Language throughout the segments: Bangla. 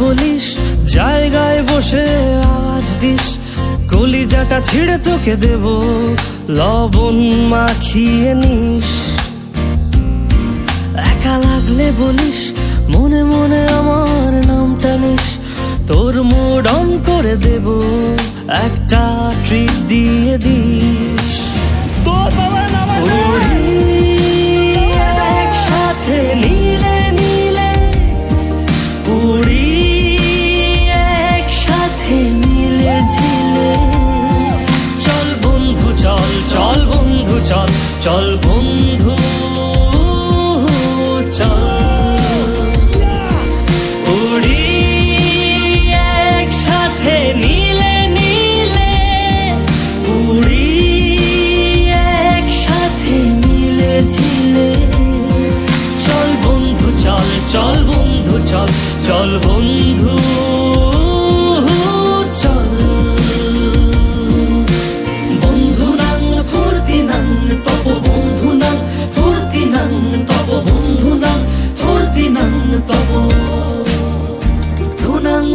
বলিস জায়গায় বসে আজ দিস। কলিজাটা ছিঁড়ে তোকে দেব লবণ মাখিয়ে নিস। একা লাগলে বলিস মনে মনে আমার নামটা নিস। তোর মুড অন করে দেব একটা ট্রিপ দিয়ে দিস। তোর চল বন্ধু।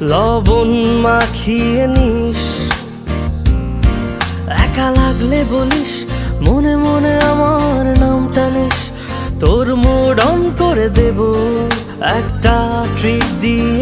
লবণ মাখিয়ে নিস। একা লাগলে বলিস, মনে মনে আমার নাম টানিস তোর মোড় অন করে দেব একটা ট্রিপ দিয়ে